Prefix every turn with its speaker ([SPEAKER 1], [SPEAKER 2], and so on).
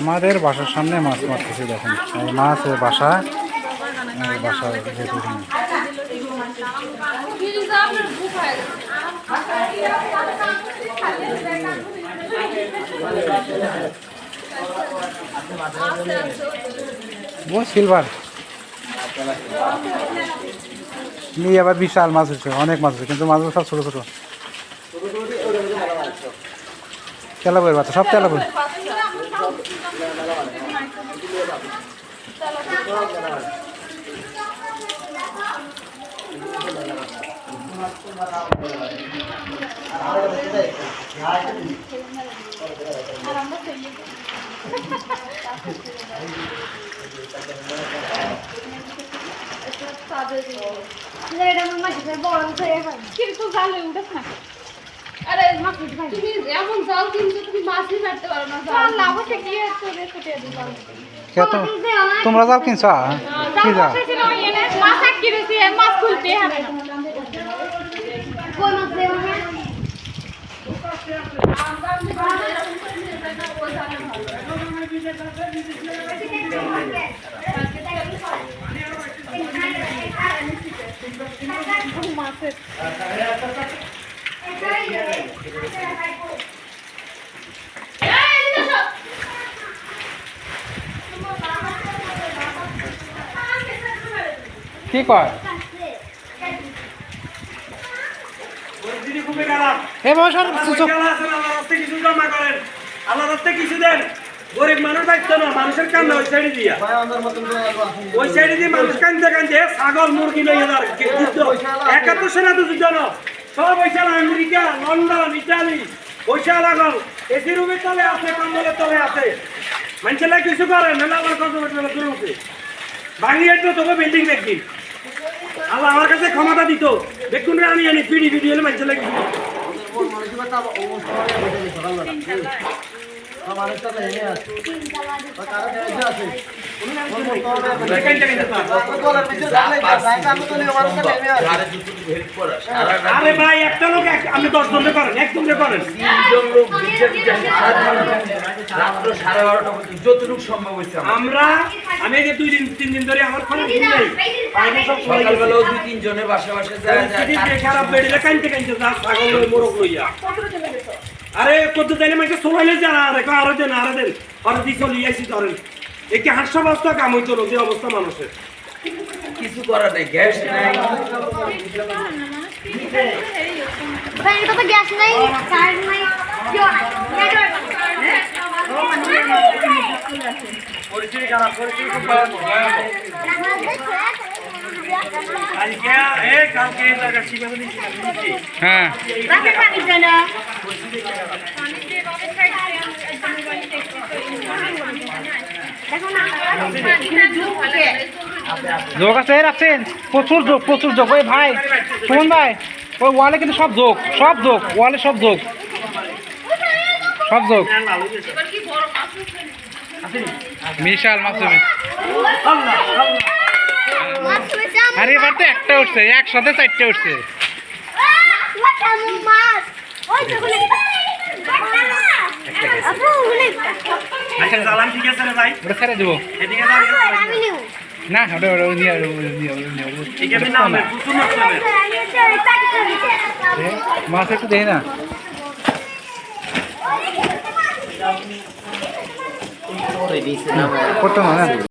[SPEAKER 1] আমাদের বাসার সামনে মাছ মারতেছে দেখেন। এই মাছ বাসা বাসা এখানে। ও সিলভার নিয়ে আবার বিশাল মাছ হচ্ছে, অনেক মাছ হচ্ছে, কিন্তু মাছগুলো সব ছোটো ছোটো। তেলাবইয়ের বাচ্চা, সব তেলাবই
[SPEAKER 2] কিন্তু জালে উঠেছ না আরে মাছ উঠে ভাই
[SPEAKER 3] তুমি এমন জল কিন্তু তুমি মাছই মারতে পারো না
[SPEAKER 2] জাল। না বসে গিয়ে চলে ছুটে দিলাম
[SPEAKER 1] কে তো? তোমরা যাও কিনছ কি যা
[SPEAKER 2] বসেছিল এনে মাছ আটকে দিয়েছি মাছ খুলতে হবে। না কোন মাছ দেওয়া হ্যাঁ মাছের।
[SPEAKER 1] কি কয়?
[SPEAKER 4] আল্লাহর রাস্তে কিছু জমা করেন। আল্লাহর রাস্তে কিছু দেন। গরিব মানুষ না মানুষের কান্না ওই সাইডে দিয়া। ওই সাইডে দিয়ে মানুষ কান্দতে কান্দতে ছাগল মুরগি লইয়ে যুদ্ধ একাত্তর সেনা তো যুদ্ধ না। সব আমেরিকা লন্ডন ইটালি পয়সা লাগল এসি রুমের তলে আছে কম্বলের তলে আছে। মানুষেরা কিছু করে নাহলে আমার কত দূর হচ্ছে বাঙিয়ে তো তোকে বিল্ডিং দেখবি। আল্লাহ আমার কাছে ক্ষমতা দিত। দেখুন রে আমি আনি পিডি পিডি হলে মানুষেরা কিছু করতো। আরে ভাই একটা লোক আপনি দশ জনে করেন। জনে করেন
[SPEAKER 5] সাড়ে বারোটা পর্যন্ত যতটুকু সম্ভব হয়েছে আমরা।
[SPEAKER 4] আমি যে দুই দিন তিন দিন ধরে আমার ফোনে ঘুম নেই। পানি সব
[SPEAKER 5] সকালবেলাও দুই তিনজনে বাসা বাসা যায় যায়
[SPEAKER 4] খারাপ বেড়ে কানতে কানতে যা ছাগল লই মোরগ লইয়া। আরে কত তাইলে মাইকে সোলাইলে যা আরে আরও দেন আরও দেন। আরও দি চলি আইছি ধরেন। একে হাস্য বস্তা কাম হইতো যে অবস্থা মানুষের।
[SPEAKER 5] কিছু করার নেই গ্যাস নাই।
[SPEAKER 2] ভাই এটা তো গ্যাস নাই কারেন্ট নাই
[SPEAKER 4] পরিস্থিতি খারাপ পরিস্থিতি খুব ভয়াবহ
[SPEAKER 1] যোগ আছে রাখছেন? প্রচুর যোগ প্রচুর যোগ। ওই ভাই, সুমন ভাই, ওই ওয়ালে কিন্তু সব যোগ সব যোগ, ওয়ালে সব যোগ। সব যোগ। বিশাল
[SPEAKER 2] হয়েছে
[SPEAKER 1] আরে, এবার তো একটা উঠছে, একসাথে চারটে উঠছে।
[SPEAKER 4] আচ্ছা জালান রে ভাই
[SPEAKER 1] ওটা ছেড়ে দেবো
[SPEAKER 4] এদিকে দাঁড়িয়ে
[SPEAKER 2] আমি নিউ
[SPEAKER 1] না ওটা ওটা নিয়ে ওটা নিয়ে ওটা নিয়ে ওটা
[SPEAKER 4] ঠিক আছে না আমি প্রচুর মাছ
[SPEAKER 1] একটু দেয় না করতো না